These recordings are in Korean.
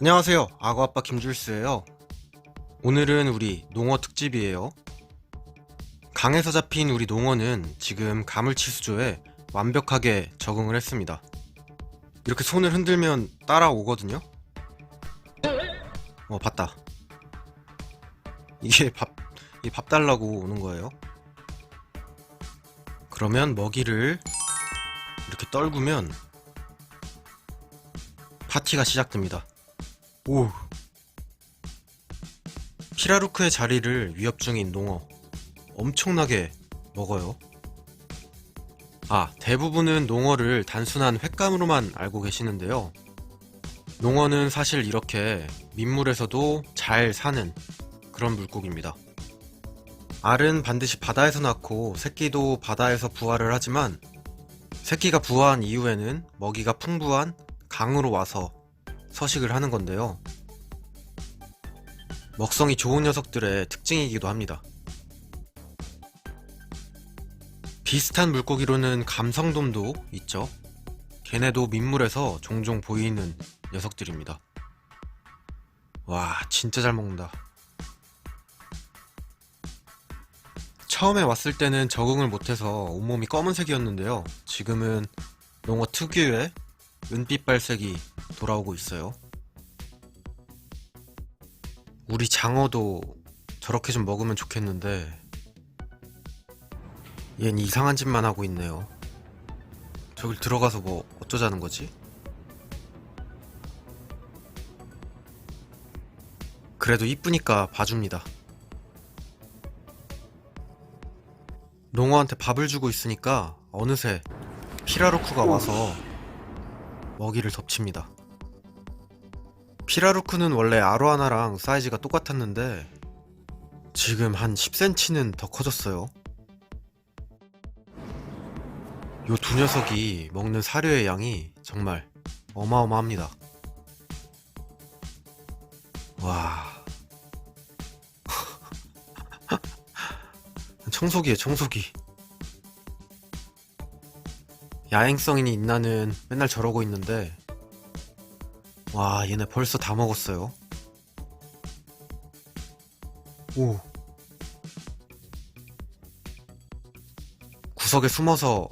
안녕하세요. 악어아빠 김줄수예요. 오늘은 우리 농어 특집이에요. 강에서 잡힌 우리 농어는 지금 가물치 수조에 완벽하게 적응을 했습니다. 이렇게 손을 흔들면 따라오거든요. 어, 봤다. 이게 밥, 이게 밥 달라고 오는 거예요. 그러면 먹이를 이렇게 떨구면 파티가 시작됩니다. 오. 피라루크의 자리를 위협 중인 농어. 엄청나게 먹어요. 아, 대부분은 농어를 단순한 횟감으로만 알고 계시는데요. 농어는 사실 이렇게 민물에서도 잘 사는 그런 물고기입니다. 알은 반드시 바다에서 낳고 새끼도 바다에서 부화를 하지만 새끼가 부화한 이후에는 먹이가 풍부한 강으로 와서 서식을 하는 건데요. 먹성이 좋은 녀석들의 특징이기도 합니다. 비슷한 물고기로는 감성돔도 있죠. 걔네도 민물에서 종종 보이는 녀석들입니다. 와, 진짜 잘 먹는다. 처음에 왔을 때는 적응을 못해서 온몸이 검은색이었는데요. 지금은 농어 특유의 은빛 발색이 돌아오고 있어요. 우리 장어도 저렇게 좀 먹으면 좋겠는데 얜 이상한 짓만 하고 있네요. 저길 들어가서 뭐 어쩌자는 거지? 그래도 이쁘니까 봐줍니다. 농어한테 밥을 주고 있으니까 어느새 피라루쿠가 와서 먹이를 덮칩니다. 피라루크는 원래 아로하나랑 사이즈가 똑같았는데 지금 한 10cm는 더 커졌어요. 요 두 녀석이 먹는 사료의 양이 정말 어마어마합니다. 와. 청소기에 청소기. 야행성이 있나는 맨날 저러고 있는데 와 얘네 벌써 다 먹었어요 오 구석에 숨어서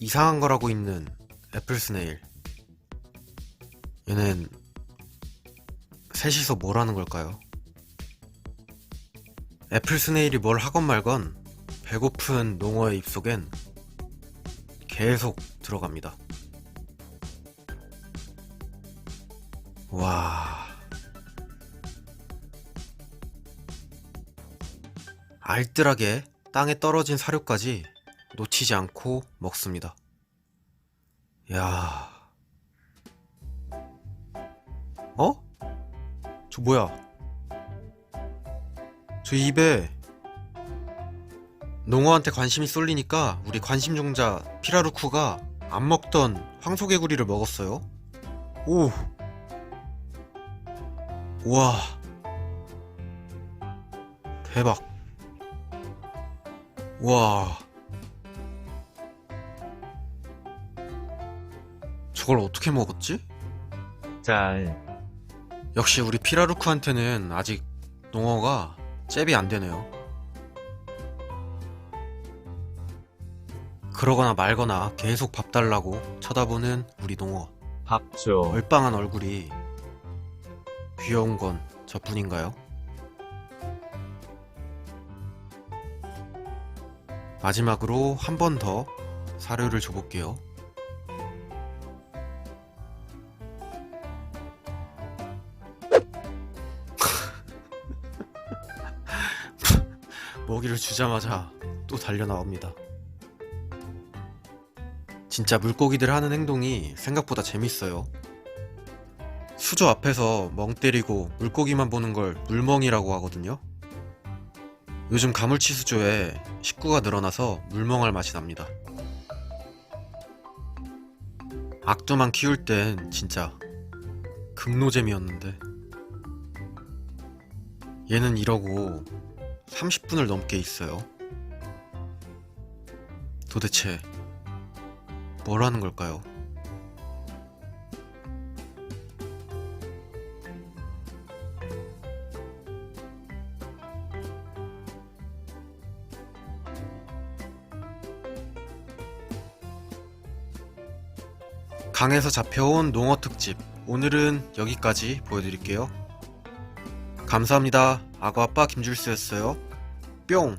이상한 거라고 있는 애플 스네일 얘는 셋이서 뭘 하는 걸까요? 애플 스네일이 뭘 하건 말건 배고픈 농어의 입속엔 계속 들어갑니다. 와. 알뜰하게 땅에 떨어진 사료까지 놓치지 않고 먹습니다. 야. 어? 저 뭐야? 저 입에 농어한테 관심이 쏠리니까 우리 관심종자 피라루쿠가 안 먹던 황소개구리를 먹었어요. 오. 와. 대박. 와. 저걸 어떻게 먹었지? 잘 역시 우리 피라루쿠한테는 아직 농어가 잽이 안 되네요. 그러거나 말거나 계속 밥 달라고 쳐다보는 우리 농어. 밥 줘 얼빵한 얼굴이 귀여운 건 저뿐인가요? 마지막으로 한 번 더 사료를 줘볼게요. 먹이를 주자마자 또 달려 나옵니다. 진짜 물고기들 하는 행동이 생각보다 재밌어요. 수조 앞에서 멍 때리고 물고기만 보는 걸 물멍이라고 하거든요. 요즘 가물치 수조에 식구가 늘어나서 물멍할 맛이 납니다. 악도만 키울 땐 진짜 극노잼이었는데 얘는 이러고 30분을 넘게 있어요. 도대체 뭘 하는 걸까요? 강에서 잡혀온 농어 특집. 오늘은 여기까지 보여드릴게요. 감사합니다. 악어아빠 김줄수였어요. 뿅!